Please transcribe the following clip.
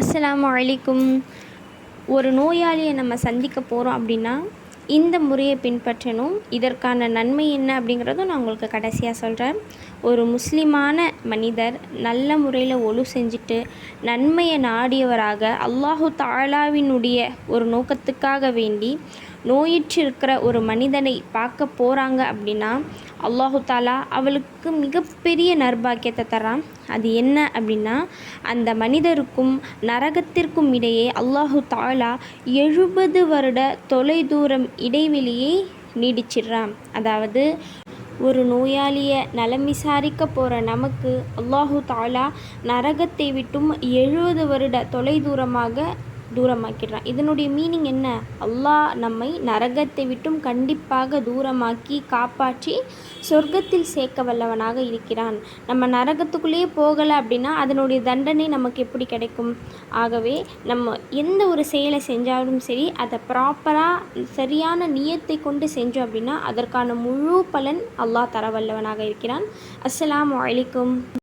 அஸ்லாம் வலைக்கும் ஒரு நோயாளியை நம்ம சந்திக்க போகிறோம் அப்படின்னா இந்த முறையை பின்பற்றணும். இதற்கான நன்மை என்ன அப்படிங்கிறதும் நான் உங்களுக்கு கடைசியாக சொல்கிறேன் ஒரு முஸ்லிமான மனிதர் நல்ல முறையில் ஒழு செஞ்சுட்டு நன்மையை நாடியவராக அல்லாஹு தாலாவினுடைய ஒரு நோக்கத்துக்காக வேண்டி நோயிற்று இருக்கிற ஒரு மனிதனை பார்க்க போகிறாங்க அப்படின்னா அல்லாஹு தாலா அவளுக்கு மிகப்பெரிய நர்பாக்கியத்தை தரான் அது என்ன அப்படின்னா அந்த மனிதருக்கும் நரகத்திற்கும் இடையே அல்லாஹு தாலா எழுபது வருட தொலைதூரம் இடைவெளியை நீடிச்சிடுறான். அதாவது ஒரு நோயாளியை நலம் விசாரிக்க போகிற நமக்கு அல்லாஹு தாலா நரகத்தை விட்டும் எழுபது வருட தொலைதூரமாக தூரமாக்கிடுறான். இதனுடைய மீனிங் என்ன? அல்லாஹ் நம்மை நரகத்தை விட்டும் கண்டிப்பாக தூரமாக்கி காப்பாற்றி சொர்க்கத்தில் சேர்க்க வல்லவனாக இருக்கிறான். நம்ம நரகத்துக்குள்ளேயே போகலை அப்படின்னா அதனுடைய தண்டனை நமக்கு எப்படி கிடைக்கும்? ஆகவே நம்ம எந்த ஒரு செயலை செஞ்சாலும் சரி அதை ப்ராப்பராக சரியான நியத்தை கொண்டு செஞ்சோம் அப்படின்னா அதற்கான முழு பலன் அல்லாஹ் தர வல்லவனாக இருக்கிறான். அஸ்லாம் வலைக்கும்